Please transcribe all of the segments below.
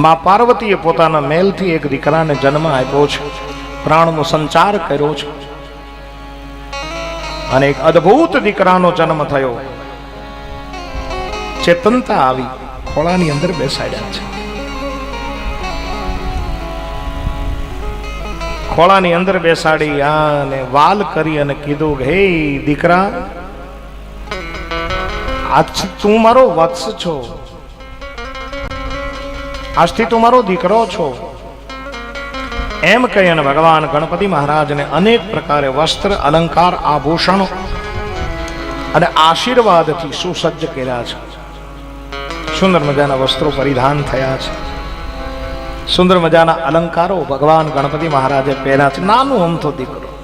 મા પાર્વતીએ પોતાના મેલથી એક દીકરાને જન્મ આપ્યો છે. પ્રાણનો સંચાર કર્યો છે. અને એક અદ્ભુત દીકરાનો જન્મ થયો. ચેતનતા આવી ખોળાની અંદર બેસાડ્યા છે. ખોળાની અંદર બેસાડી અને વાલ કરી અને કીધું કે, હે દીકરા, આજ તું મારો વત્સ છો. આજથી તું મારો દીકરો છો. એમ કહી અને ભગવાન ગણપતિ મહારાજને અનેક પ્રકારે વસ્ત્ર, અલંકાર, આભૂષણો અને આશીર્વાદથી સુસજ્જ કર્યા છે. સુંદર મજાના વસ્ત્રો પરિધાન થયા છે. સુંદર મજાના અલંકારો ભગવાન ગણપતિ મહારાજે પહેર્યા છે. નાનું અમથો દીકરો.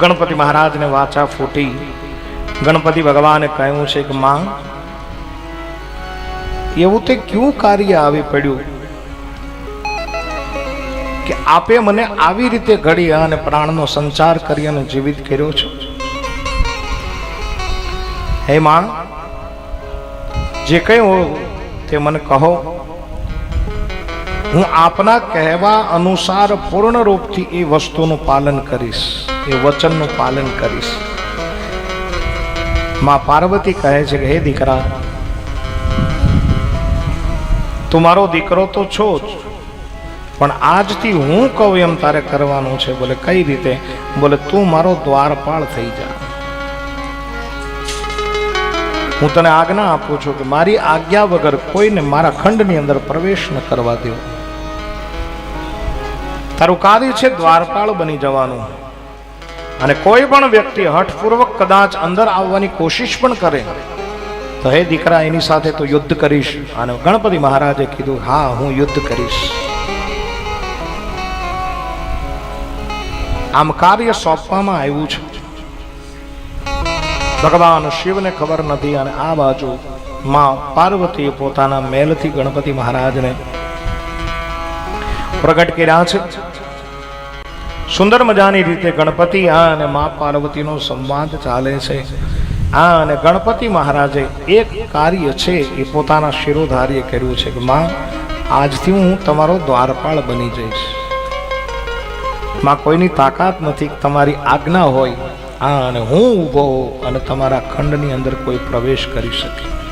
ગણપતિ મહારાજને વાચા ફૂટી ગણપતિ ભગવાને કહ્યું છે કે, માં એવું તે ક્યું કાર્ય આવી પડ્યું? કે આપે મને આવી રીતે ઘડી અને પ્રાણનો સંચાર કરી અને જીવિત કર્યો છે? હે માં જે કંઈ હો તે મને કહો, હું આપના કહેવા અનુસાર પૂર્ણ રૂપથી એ વસ્તુનું પાલન કરીશ, એ વચનનું પાલન કરીશ. માં પાર્વતી કહે છે કે, હે દીકરા તું મારો દીકરો તો છો જ. પણ આજથી હું કહું એમ તારે કરવાનું છે. બોલે, કઈ રીતે? બોલે, તું મારો દ્વારપાળ થઈ જા. હું તને આજ્ઞા આપું છું કે મારી આજ્ઞા વગર કોઈને મારા ખંડની અંદર પ્રવેશ ન કરવા દેવો તારું કાર્ય છે દ્વારપાળ બની જવાનું. અને કોઈ પણ વ્યક્તિ હઠપૂર્વક કદાચ અંદર આવવાની કોશિશ પણ કરે. તો હે દીકરા, એની સાથે તો યુદ્ધ કરીશ. અને ગણપતિ મહારાજે કીધું, હા, હું યુદ્ધ કરીશ. આમ કાર્ય સોંપવામાં આવ્યું છે. ભગવાન શિવને ખબર નથી અને આ બાજુ માં પાર્વતી પોતાના મેલથી ગણપતિ મહારાજને પ્રગટ કર્યા છે. સુંદર મજાની રીતે ગણપતિ આ અને મા પાર્વતીનો સંવાદ ચાલે છે. આ અને ગણપતિ મહારાજે એક કાર્ય છે એ પોતાના શિરોધાર્ય કર્યું છે કે માં, આજથી હું તમારો દ્વારપાળ બની જઈશ. માં, કોઈની તાકાત નથી તમારી આજ્ઞા હોય, આ અને હું ઊભો અને તમારા ખંડની અંદર કોઈ પ્રવેશ કરી શકે